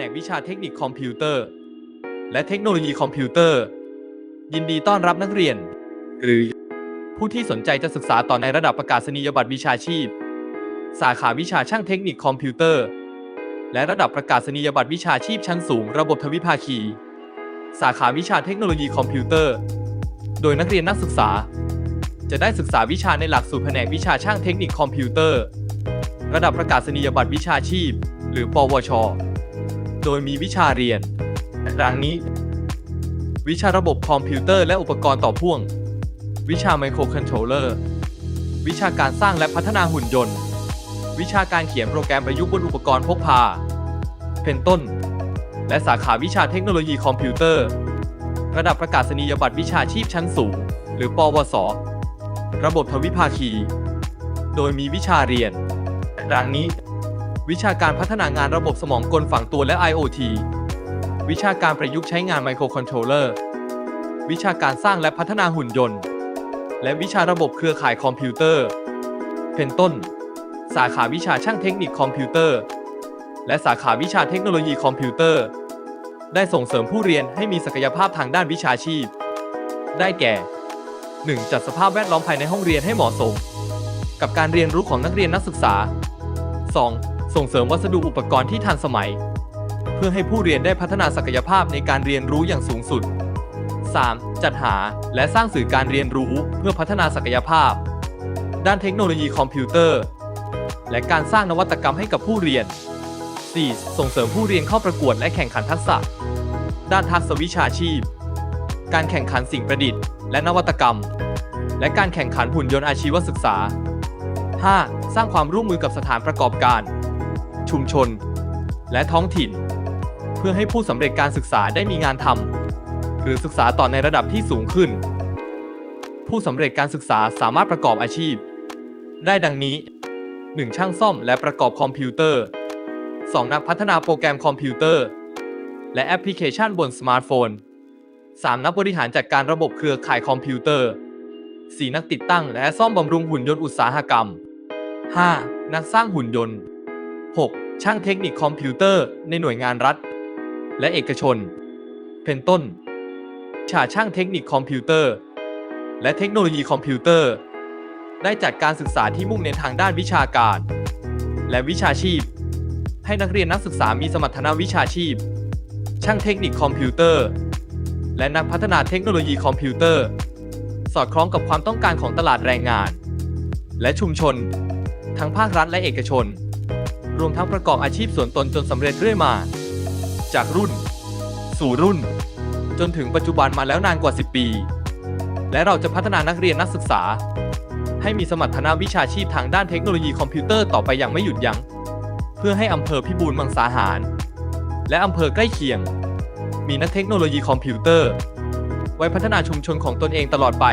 นกวิชาเทคนิคคอมพิวเตอร์ และเทคโนโลยีคอมพิวเตอร์ ยินดีต้อนรับนักเรียน หรือ ผู้ที่สนใจจะศึกษาต่อในระดับประกาศนียบัตรวิชาชีพ สาขาวิชาช่างเทคนิคคอมพิวเตอร์ และระดับประกาศนียบัตรวิชาชีพชั้นสูง ระบบทวิภาคี สาขาวิชาเทคโนโลยีคอมพิวเตอร์ โดยนักเรียนนักศึกษา จะได้ศึกษาวิชาในหลักสูตรแผนกวิชาช่างเทคนิคคอมพิวเตอร์ ระดับประกาศนียบัตรวิชาชีพ หรือ ปวช โดยมีวิชาเรียนดังนี้ วิชาระบบคอมพิวเตอร์และอุปกรณ์ต่อพ่วง วิชาไมโครคอนโทรลเลอร์ วิชาการสร้างและพัฒนาหุ่นยนต์ วิชาการเขียนโปรแกรมประยุกต์บนอุปกรณ์พกพา เป็นต้น และสาขาวิชาเทคโนโลยีคอมพิวเตอร์ ระดับประกาศนียบัตรวิชาชีพชั้นสูง หรือปวส ระบบทวิภาคี โดยมีวิชาเรียนดังนี้ วิชาการพัฒนางานระบบสมองกลฝังตัวและ IoT วิชาการประยุกต์ใช้งานไมโครคอนโทรลเลอร์ วิชาการสร้างและพัฒนาหุ่นยนต์ และวิชาระบบเครือข่ายคอมพิวเตอร์ เป็นต้น สาขาวิชาช่างเทคนิคคอมพิวเตอร์ และสาขาวิชาเทคโนโลยีคอมพิวเตอร์ ได้ส่งเสริมผู้เรียนให้มีศักยภาพทางด้านวิชาชีพ ได้แก่ 1. จัดสภาพแวดล้อมภายในห้องเรียนให้เหมาะสม กับการเรียนรู้ของนักเรียนนักศึกษา 2. ส่งเสริมวัสดุอุปกรณ์ที่ทันสมัย เพื่อให้ผู้เรียนได้พัฒนาศักยภาพในการเรียนรู้อย่างสูงสุด 3. จัดหาและสร้างสื่อการเรียนรู้เพื่อพัฒนาศักยภาพ ด้านเทคโนโลยีคอมพิวเตอร์ และการสร้างนวัตกรรมให้กับผู้เรียน 4. ส่งเสริมผู้เรียนเข้าประกวดและแข่งขันทักษะ ด้านทักษะวิชาชีพ การแข่งขันสิ่งประดิษฐ์และนวัตกรรม และการแข่งขันหุ่นยนต์อาชีวศึกษา 5. สร้างความร่วมมือกับสถานประกอบการ ชุมชน และท้องถิ่น เพื่อให้ผู้สำเร็จการศึกษาได้มีงานทำหรือศึกษาต่อในระดับที่สูงขึ้น ผู้สำเร็จการศึกษาสามารถประกอบอาชีพ ได้ดังนี้ 1. ช่างซ่อมและประกอบคอมพิวเตอร์ 2. นักพัฒนาโปรแกรมคอมพิวเตอร์ และแอปพลิเคชันบนสมาร์ทโฟน 3. นักบริหารจัดการระบบเครือข่ายคอมพิวเตอร์ 4. นักติดตั้งและซ่อมบำรุงหุ่นยนต์อุตสาหกรรม 5. นักสร้างหุ่นยนต์ 6. ช่างเทคนิคคอมพิวเตอร์ในหน่วยงานรัฐ และเอกชน เป็นต้นวิชาช่างเทคนิคคอมพิวเตอร์ และเทคโนโลยีคอมพิวเตอร์ ได้จัดการศึกษาที่มุ่งเน้นทางด้านวิชาการ และวิชาชีพ ให้นักเรียนนักศึกษามีสมรรถนะวิชาชีพ ช่างเทคนิคคอมพิวเตอร์ และนักพัฒนาเทคโนโลยีคอมพิวเตอร์ สอดคล้องกับความต้องการของตลาดแรงงาน และชุมชน ทั้งภาครัฐและเอกชน รวมทั้งประกอบอาชีพส่วนตนจนสำเร็จเรื่อยมา จากรุ่น สู่รุ่น จนถึงปัจจุบันมาแล้วนานกว่า 10 ปี และเราจะพัฒนานักเรียนนักศึกษา ให้มีสมรรถนะวิชาชีพทางด้านเทคโนโลยีคอมพิวเตอร์ต่อไปอย่างไม่หยุดยัง้ง เพื่อให้อำเภอพิบูลมังสาหาร และอำเภอใกล้เคียง มีนักเทคโนโลยีคอมพิวเตอร์ ไว้พัฒนาชุมชนของตนเองตลอดไป